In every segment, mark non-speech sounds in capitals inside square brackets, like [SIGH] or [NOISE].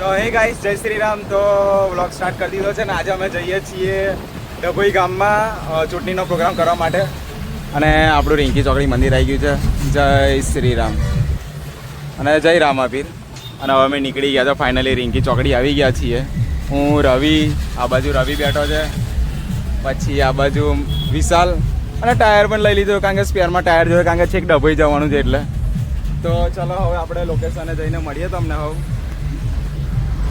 તો હે ગાઈસ જય શ્રી રામ તો વ્લોગ સ્ટાર્ટ કરી દીધો છે ને આજે અમે જઈએ છીએ ડભોઈ ગામમાં ચૂંટણીનો પ્રોગ્રામ કરવા માટે. અને આપણું રિંકી ચોકડી મંદિર આવી ગયું છે. જય શ્રી રામ અને જય રામાપીર. અને હવે અમે નીકળી ગયા તો ફાઇનલી રિંકી ચોકડી આવી ગયા છીએ. હું, રવિ, આ બાજુ રવિ બેઠો છે. પછી આ બાજુ વિશાલ. અને ટાયર પણ લઈ લીધું, કારણ કે સ્પેરમાં ટાયર જોઈએ, કારણ કે છેક ડભોઈ જવાનું છે એટલે. તો ચલો હવે આપણે લોકેશને જઈને મળીએ તમને હવે.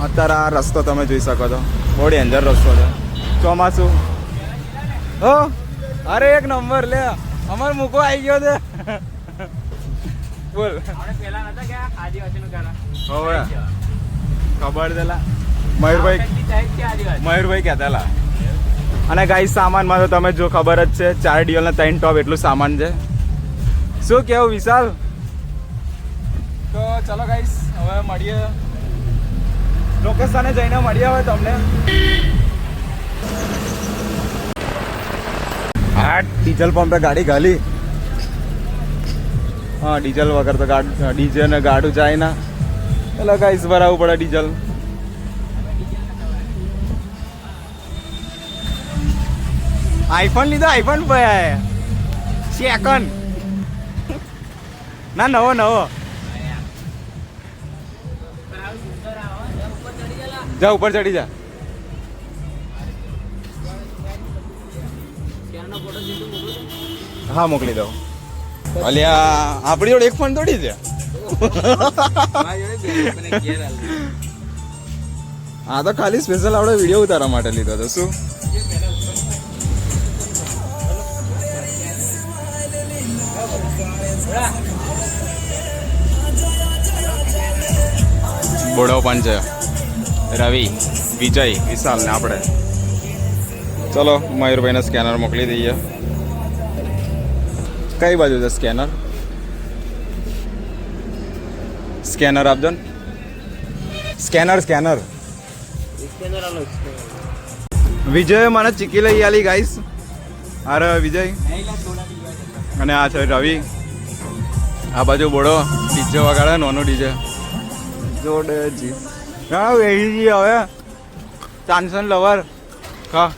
અત્યારે આ રસ્તો તમે જોઈ શકો છો. બહુ ડેન્જર રસ્તો છે. ચોમાસું. હો અરે એક નંબર લે અમાર મૂકો આવી ગયો છે. બોલ. હવે? ખબર છે લા. મયુરભાઈ મયુરભાઈ કહેતા અને ગાઈસ સામાનમાં તો તમે જો ખબર જ છે ચાર ડીઓના ત્રણ ટોપ એટલું સામાન છે. શું કેવું વિશાલ? તો ચલો ગાઈસ હવે મળીએ. લોકેશને જઈને મળ્યા હોય તમને. હા ડીઝલ પંપે ગાડી ગાલી હા ડીઝલ વગર તો ગાડું ડીઝલ ને ગાડું જાય ના. એટલે ગાઈસ ભરાવવું પડે ડીઝલ. આઈફોન લીધો આઈફોન સેકન્ડ ના નવો નવો. જા, ઉપર ચડી જા. હા, મોકલી દઉં. અલ્યા આપણી જોડે એક ફોન થોડી છે. હા તો ખાલી સ્પેશિયલ આપણે વીડિયો ઉતારવા માટે લીધો હતો શું? બોડો પણ છે. રવિ, વિજય, વિશાલ ને આપણે. ચલો, મયુરભાઈને સ્કેનર મોકલી દઈએ. કઈ બાજુ છે સ્કેનર સ્કેનર આપજો ને. સ્કેનર સ્કેનર વિજય, મને ચીકી લઈ આલી ગાઈસ અરે વિજય. અને આ છે રવિ. આ બાજુ બોડો ડીજે વગાડે, નોનો ડીજે. જોડે જી. ના વેહી હવે. ચાન્સન લવર હા.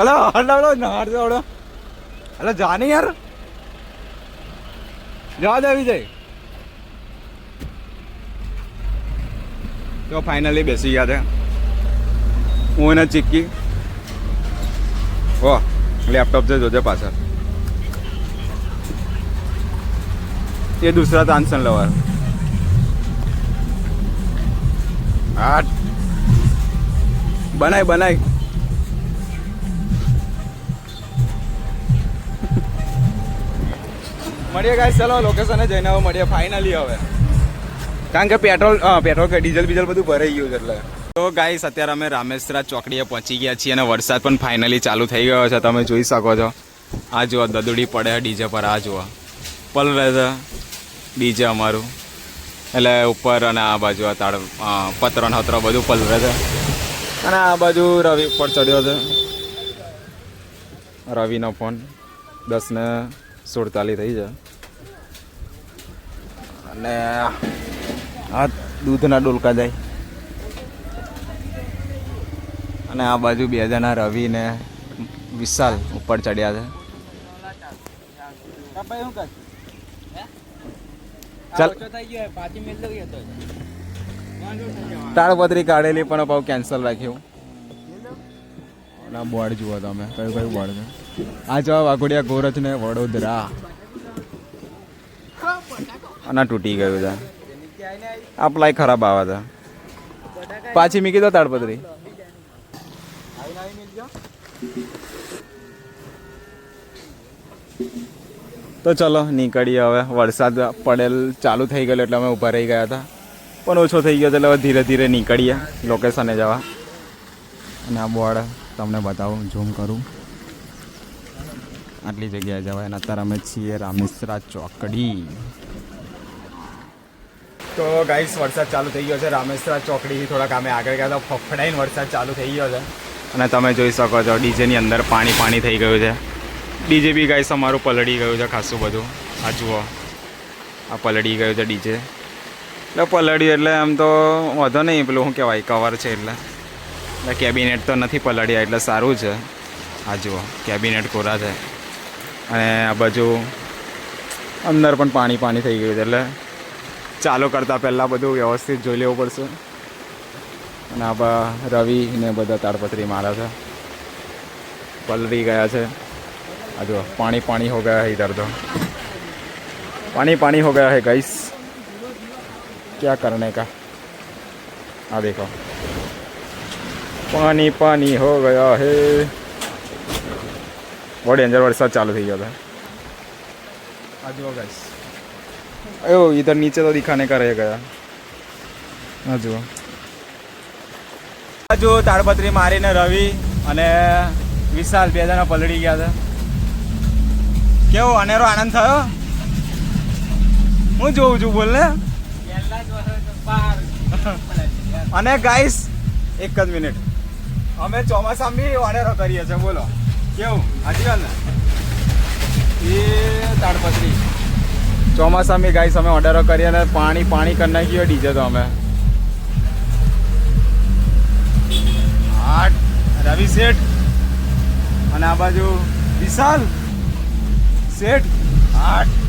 અલે હડાડો નાડ દોડો અલે, જા નહીં યાર. જવા દે વિજય તો ફાઇનલી બેસી ગયા છે. હું એને ચીક્કી. ઓ લેપટોપ જે જોજે પાછળ. એ દૂસરા તાનસન લવર હા. બનાય બનાય. મળીએ ગાઈસ ચલો લોકેશને જઈને હવે મળીએ ફાઇનલી હવે. કારણ કે પેટ્રોલ પેટ્રોલ કે ડીઝલ બીજલ બધું ભરાઈ ગયું છે એટલે. તો ગાઈસ અત્યારે અમે રામેશ્વરા ચોકડીએ પહોંચી ગયા છીએ અને વરસાદ પણ ફાઇનલી ચાલુ થઈ ગયો છે, તમે જોઈ શકો છો. આ જુઓ, દદુડી પડે, ડીજે પર આ જુઓ. પલ રહે છે, ડીજે અમારું. એટલે ઉપર અને આ બાજુ આ તાળ અ, પતરો ને હતરો બધું પલરે છે. અને આ બાજુ રવિ ઉપર ચડ્યો છે. રવિનો ફોન દસ ને સુડતાલીસ થઈ છે. અને આ દૂધના ડોલકા જાય. અને આ બાજુ બે જણા રવિ ને વિશાલ ઉપર ચડ્યા છે. ચાલ. તાળપત્રી કાઢેલી પણ પાછું કેન્સલ રાખ્યું અને બોર્ડ જુઓ તમે. કયું કયું બોર્ડ છે? આ જવા વાઘોડિયા ગોરખ ને વડોદરા. અને તૂટી ગયું છે. આ પ્લાય ખરાબ આવા છે. પાછી મીકી દો તાડપત્રી. તો ચલો, નીકળીએ હવે. વરસાદ પડેલ ચાલુ થઈ ગયેલો એટલે અમે ઊભા રહી ગયા હતા. પણ ઓછો થઈ ગયો એટલે હવે ધીરે ધીરે નીકળીએ લોકેશને જવા. અને આ બોર્ડ તમને બતાવું ઝૂમ કરું. આટલી જગ્યાએ જવાય અને અત્યારે અમે છીએ રામેશ્વરા ચોકડી. તો ગાઈસ વરસાદ ચાલુ થઈ ગયો છે રામેશ્વરા ચોકડીથી થોડાક અમે આગળ ગયા તો ફફડાઈને વરસાદ ચાલુ થઈ ગયો છે. અને તમે જોઈ શકો છો, ડીજેની અંદર પાણી પાણી થઈ ગયું છે. ડીજે બી ગાઈસ અમારું પલળી ગયું છે ખાસું બધું. આ જુઓ. આ પલળી ગયું છે ડીજે. એટલે પલળ્યું એટલે આમ તો વાંધો નહીં, પેલું શું કહેવાય કવર છે એટલે. એટલે કેબિનેટ તો નથી પલળ્યા, એટલે સારું છે. આ જુઓ કેબિનેટ કોરા છે. અને આ બાજુ અંદર પણ પાણી પાણી થઈ ગયું છે, એટલે ચાલુ કરતાં પહેલાં બધું વ્યવસ્થિત જોઈ લેવું પડશે. અને આ રવિ ને બધા તાડપત્રી મારા છે. પલળી ગયા છે. આ જુઓ પાણી પાણી હો ગયા है इधर तो पानी पानी हो गया है गाइस क्या करने का આ देखो પાણી પાણી હો ગયા હે બહુ ડેન્જર વરસાદ ચાલુ થઈ ગયો था આ જુઓ ગાઈસ અયો इधर नीचे तो दिखाने का रह गया આ જુઓ આ જુઓ તાડપત્રી મારીને રવિ અને વિશાલ બે જણા પલળી ગયા હતા કેવો અનેરો આનંદ થયો? હું જોઉં છું, બોલ ને. અને ગાઈસ એક જ મિનિટ અમે ચોમાસામાં બી ઓર્ડરો કરીએ છીએ, બોલો. કેવું? હાજી વાત ને? એ તાડપત્રી. ચોમાસામાં ગાઈસ અમે ઓર્ડરો કરીએ અને પાણી પાણી કરી નાખ્યું ડીજે તો અમે. આઠ રવિ શેઠ. અને આ બાજુ વિશાલ. શેઠ આઠ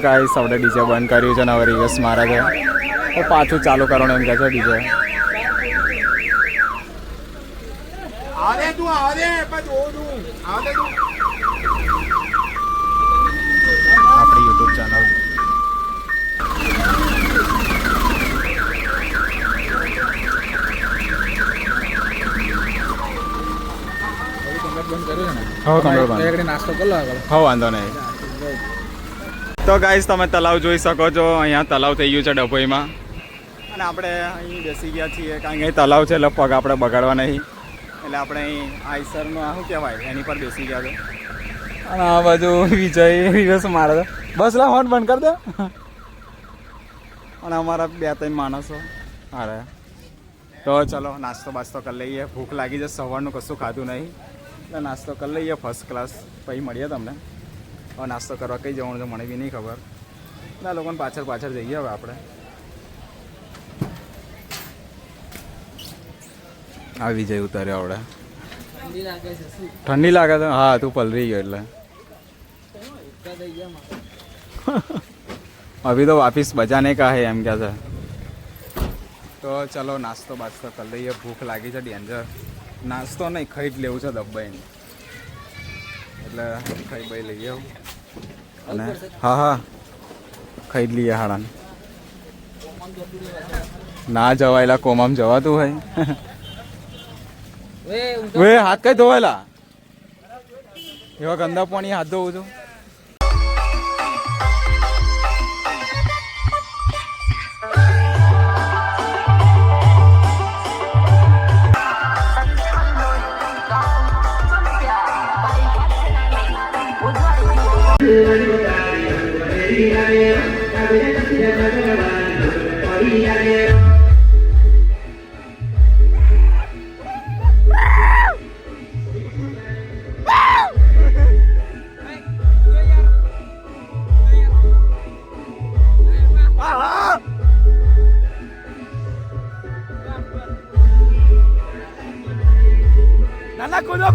ગાઈસ આપણે ડીજે બંધ કર્યું છે ને હવે રિવર્સ મારે છે તો પાછું ચાલુ કરવાનું એમ કહે છે ડીજે. આપણી યુટ્યુબ ચેનલ હવે નાસ્તો કરી લો વાંધો નહીં. તો ગાઈસ તમે તલાવ જોઈ શકો છો. અહીંયા તલાવ થઈ ગયું છે ડભોઈમાં. અને આપણે અહીં બેસી ગયા છીએ. કારણ કે અહીં તલાવ છે, એટલે પગ આપણે બગાડવા નહીં. એટલે આપણે અહીં આઈસરનું શું કહેવાય? એની પર બેસી ગયા છે અને આ બાજુ વિજય દિવસ મારે છે. બસ, લા હોટ બંધ કરી દે. અને અમારા બે ત્રણ માણસો. અરે. તો ચલો, નાસ્તો બાસ્તો કરી લઈએ. ભૂખ લાગી છે, સવારનું કશું ખાધું નહીં. એટલે નાસ્તો કરી લઈએ ફર્સ્ટ ક્લાસ પછી મળીએ તમને. હવે નાસ્તો કરવા કઈ જવાનું છે મને બી નહીં ખબર. ના આ લોકોને પાછળ પાછળ જઈએ હવે આપણે. આવી જઈ ઉતાર્યો આવડે. ઠંડી લાગે છે હા તું પલરી ગયો એટલે. અભી તો વાપિસ બજાને કહે એમ કે છે. તો ચલો નાસ્તો બાસ્તો કરી લઈએ. ભૂખ લાગી છે ડેન્જર. નાસ્તો નહીં ખાઈ જ લેવું છે દબ્બાઈને એટલે ખાઈ બાઈ લઈ આવું. અને હા હા. ખાઈ લઈએ હાડાને. ના જવાયેલા કોમામ જવાતું હોય. વે હાથ કઈ ધોવાયેલા? એવા ગંદા પાણી હાથ ધોવું છું. ના ના કૂદો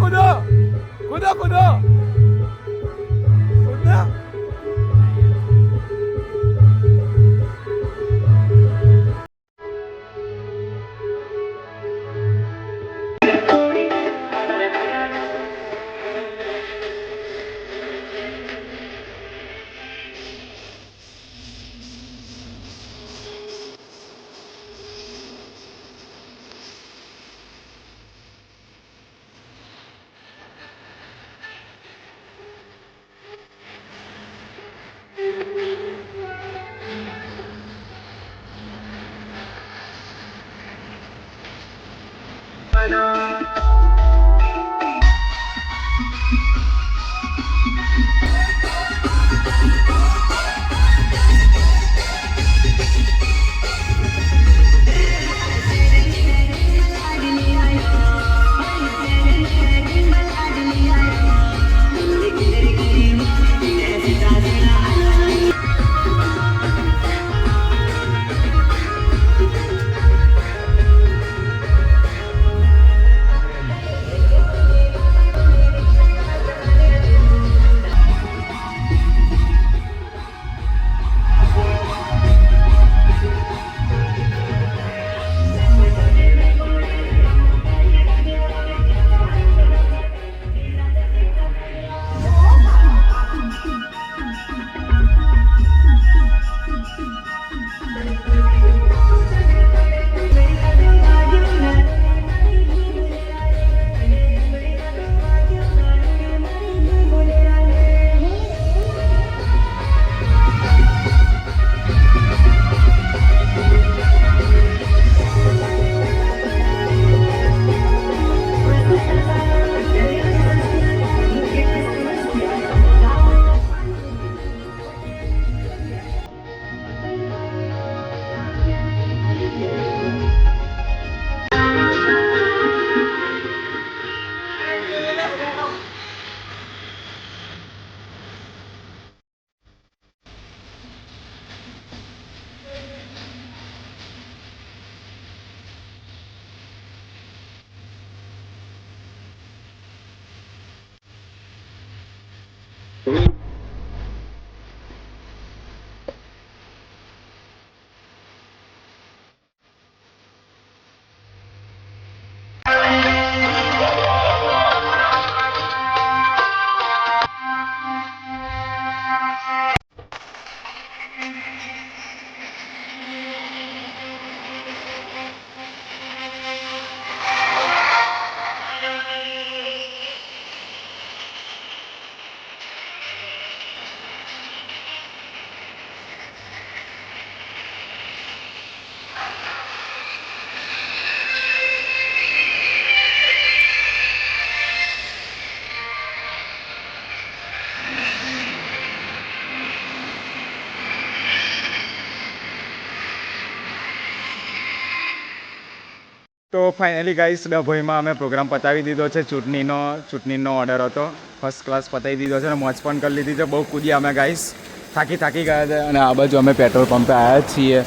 તો ફાઇનલી ગાઈસ ડભોઈમાં અમે પ્રોગ્રામ પતાવી દીધો છે. ચૂંટણીનો ચૂંટણીનો ઓર્ડર હતો. ફર્સ્ટ ક્લાસ પતાવી દીધો છે અને મોજ પણ કરી લીધી છે. બહુ કૂદ્યા અમે ગાઈસ થાકી થાકી ગયા છે અને આ બાજુ અમે પેટ્રોલ પંપે આવ્યા છીએ.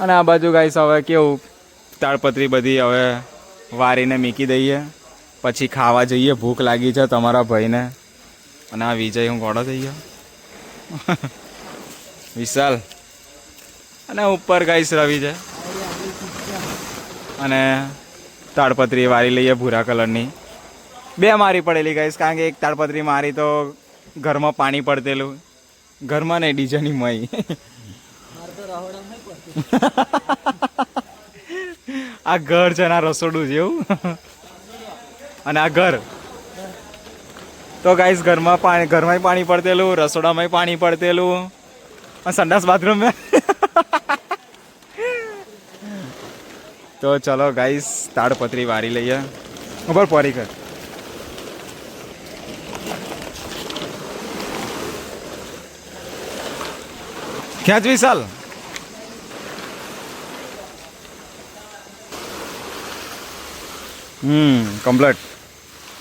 અને આ બાજુ ગાઈસ હવે કેવું તાળપત્રી બધી હવે વારીને મૂકી દઈએ. પછી ખાવા જઈએ. ભૂખ લાગી છે તમારા ભાઈને. અને આ વિજય, હું ઘોડો થઈ ગયો. [LAUGHS] વિશાલ. અને ઉપર ગાઈસ રવિ છે. અને તાડપત્રી વારી લઈએ ભૂરા કલરની. બે મારી પડેલી ગઈશ કારણ કે એક તાડપત્રી મારી તો ઘરમાં પાણી પડતેલું. ઘરમાં નહીં, ડીજેની મય. આ ઘર છે આ રસોડું એવું. અને આ ઘર. તો ગાઈસ ઘરમાં પાણી ઘરમાંય પાણી પડતેલું, રસોડામાંય પાણી પડતેલું. સંડાસ બાથરૂમ તો ચલો ગાઈસ તાડપત્રી વારી લઈએ. ઉપર પોરી કર. ખેંચ વિશાલ હમ કમ્પ્લેટ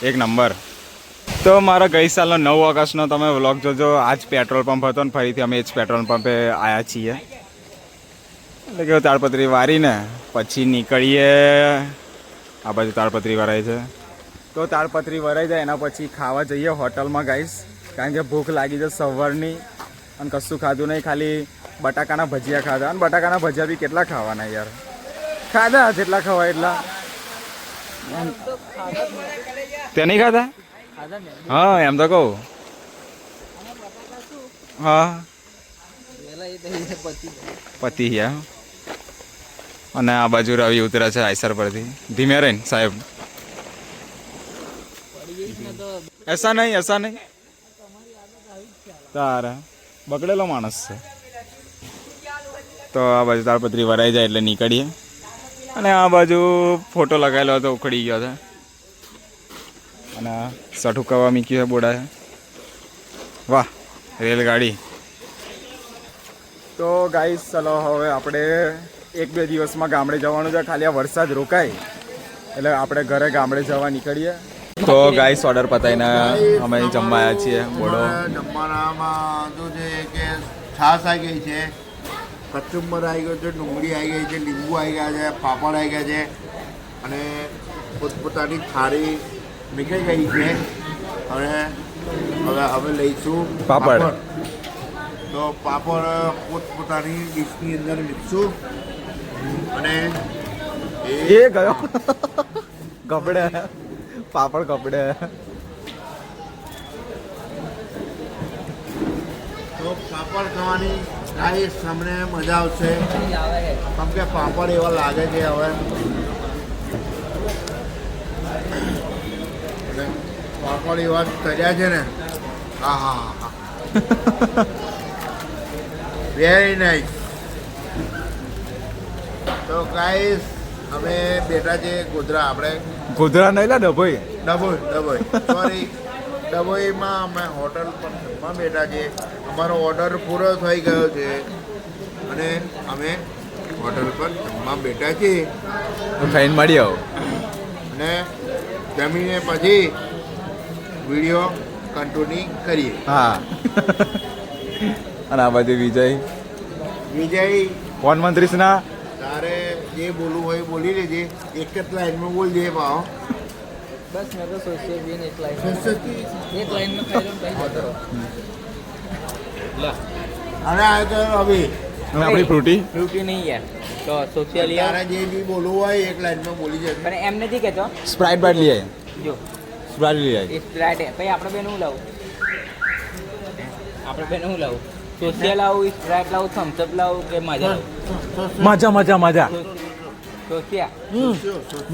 એક નંબર તો મારા ગઈ સાલનો નવ ઓગસ્ટનો તમે વ્લોગ જોજો. આજ પેટ્રોલ પંપ હતો ને ફરીથી અમે એ જ પેટ્રોલ પંપે આવ્યા છીએ. એટલે કે તાળપત્રી વારીને પછી નીકળીએ. આ બાજુ તાળપત્રી વરાય છે. તો તાળપત્રી વરાઈ જાય એના પછી ખાવા જઈએ હોટલમાં ગાઈશ કારણ કે ભૂખ લાગી છે સવારની અને કશું ખાધું નહીં ખાલી બટાકાના ભજીયા ખાધા. અને બટાકાના ભજીયા બી કેટલા ખાવાના યાર. ખાધા જેટલા ખવાય એટલા. તે નહીં ખાધા? હા એમ તો કહું. હા. પતિ ગયા. અને આ બાજુ રવિ ઉતરે છે આઈસર પરથી. ધીમે રહીને, સાહેબ. એસા નહીં એસા નહીં. તારા. બગડેલો માણસ છે. તો આ બાજુ તાળપત્રી વરાઈ જાય એટલે નીકળીએ. અને આ બાજુ ફોટો લગાવેલો હતો, ઉખડી ગયો છે અને સઠું કવા મીક્યું છે બોડા વાહ, રેલગાડી. તો ગાઈસ, ચલો હવે આપણે એક બે દિવસમાં ગામડે જવાનું છે ખાલી આ વરસાદ રોકાય. એટલે આપણે ઘરે ગામડે જવા નીકળીએ. તો ગાઈસ ઓર્ડર પતાવીને અમે જમવા આવ્યા છીએ બોલો. જમવાનામાં તો છે કે છાશ આવી ગઈ છે કચુંબર આવી ગયો છે ડુંગળી આવી ગઈ છે લીંબુ આવી ગયા છે પાપડ આવી ગયા છે અને પોતપોતાની થાળી નીકળી ગઈ છે. અને હવે અમે લઈશું પાપડ. તો પાપડ પોતપોતાની ડીશની અંદર મૂકશું. અને એ ગયો. કપડે પાપડ કપડે તો પાપડ ખાવાની ગાઈસ અમને મજા આવશે. કેમ કે પાપડ એવા લાગે છે હવે. પાપડ એવા તર્યા છે ને. હા હા હા વેરી નાઇસ તો ગાઈસ અમે બેઠા છે ગોધરા આપણે ગોધરા નહીં લા ડભોઈ. ડભોઈ ડભોઈ. સોરી ડભોઈમાં અમે હોટલ પણ જમવા બેઠા છે અમારો ઓર્ડર પૂરો થઈ ગયો છે. અને અમે હોટલ પર જમવા બેઠા છીએ. ખાઈને મળી આવો. અને જમીને પછી વીડિયો કન્ટિન્યુ કરીએ. હા. અને આ બાજુ વિજય. વિજય. કોણ મંત્રીસના તારે જે બોલવું હોય એ બોલી લેજે. એક જ લાઈનમાં બોલજે ભાવ. બસ મેં તો સોચ્યો બી એક લાઈન એક લાઈનમાં ખાઈ અને આ તો હવે અને આપણી ફ્રૂટી? ફ્રૂટી નહીં યાર. તો સોશિયલ તારે જે બી બોલવું હોય એક લાઈનમાં બોલી જાય પણ એમ નથી કહેતો. સ્પ્રાઇટ બાટ લઈ જો. સ્પ્રાઇટ લઈ આવી એ સ્પ્રાઇટ પછી આપણે બેન હું લાવું? આપણે બેન હું લાવું? સોશિયલ લાવું સ્પ્રાઇટ લાવું થમ્સઅપ લાવું કે મજા મજા મજા મજા. સોશિયા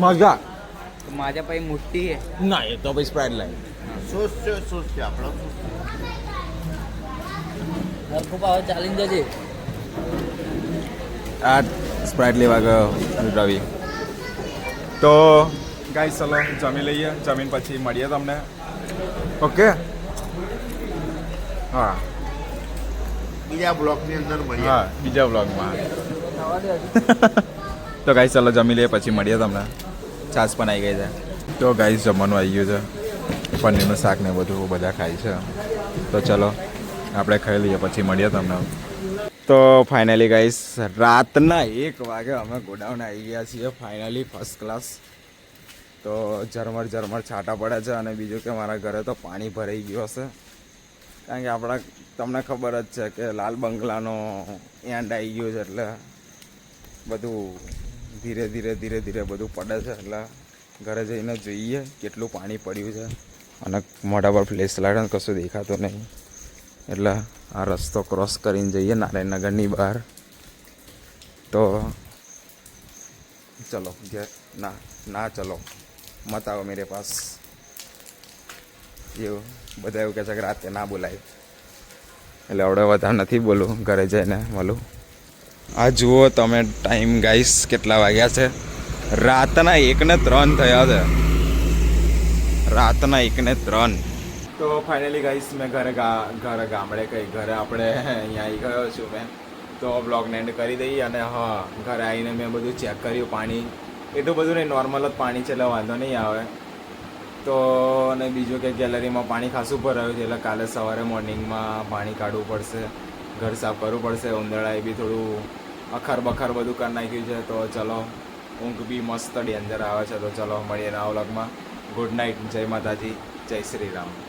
મજા. તો માજા પછી મુઠ્ઠી હે ના એ તો ભાઈ સ્પ્રાઇટ લાવી સોચ્યો સોશિયા આપણો. હરખું પાવ ચાલીને જજે આ સ્પ્રાઇટ લેવા ગયો રવિ. તો ગાઈ ચલો જમી લઈએ. જમીન પછી મળીએ તમને. ઓકે હા. બીજા બ્લોકની અંદર મળીએ. હા, બીજા હજુ. તો ગાઈસ ચાલો જમી લઈએ, પછી મળીએ તમને. છાશ પણ આવી ગઈ છે. તો ગાઈસ જમવાનું આવી ગયું છે. પનીરનું શાક ને બધું બધા ખાય છે. તો ચલો, આપણે ખાઈ લઈએ, પછી મળીએ તમને. તો ફાઇનલી ગાઈસ રાતના એક વાગે અમે ગોડાઉન આવી ગયા છીએ ફાઇનલી ફર્સ્ટ ક્લાસ તો ઝરમર ઝરમર છાંટા પડે છે અને બીજું કે મારા ઘરે તો પાણી ભરાઈ ગયું હશે. કારણ કે આપણા તમને ખબર જ છે કે લાલ બંગલાનો એન્ડ આવી ગયો છે એટલે બધું ધીરે ધીરે ધીરે ધીરે બધું પડે છે એટલે ઘરે જઈને જોઈએ કેટલું પાણી પડ્યું છે. અને મોઢા પર ફ્લેશ લાગે કશું દેખાતું નહીં. એટલે આ રસ્તો ક્રોસ કરીને જઈએ નારાયણનગરની બહાર. તો ચલો ના ના ચલો. મત આવો મેરે પાસ. એવું બધા એવું કહે છે કે રાતે ના બોલાય. એટલે આવડે વધારે નથી બોલું ઘરે જઈને મળું. આ જુઓ તમે ટાઈમ ગાઈસ કેટલા વાગ્યા છે. રાતના એકને ત્રણ થયા છે. રાતના એકને ત્રણ. તો ફાઇનલી ગાઈસ મેં ઘરે ઘરે ગામડે કઈ ઘરે આપણે અહીંયા આવી ગયો છું મેં. તો બ્લોગને એન્ડ કરી દઈએ અને હા ઘરે આવીને મેં બધું ચેક કર્યું પાણી. એટલું બધું નહીં નોર્મલ જ પાણી છે એટલે વાંધો નહીં આવે. તો અને બીજું કે ગેલેરીમાં પાણી ખાસું ભરાયું છે, એટલે કાલે સવારે મોર્નિંગમાં પાણી કાઢવું પડશે, ઘર સાફ કરવું પડશે, ઉંદરડાએ બી થોડું અખર બખર બધું કરી નાખ્યું છે, તો ચલો, ઊંઘ બી મસ્ત ડેન્જર આવે છે, તો ચલો, મળીએ નવા વ્લોગમાં. ગુડ નાઇટ જય માતાજી, જય શ્રી રામ.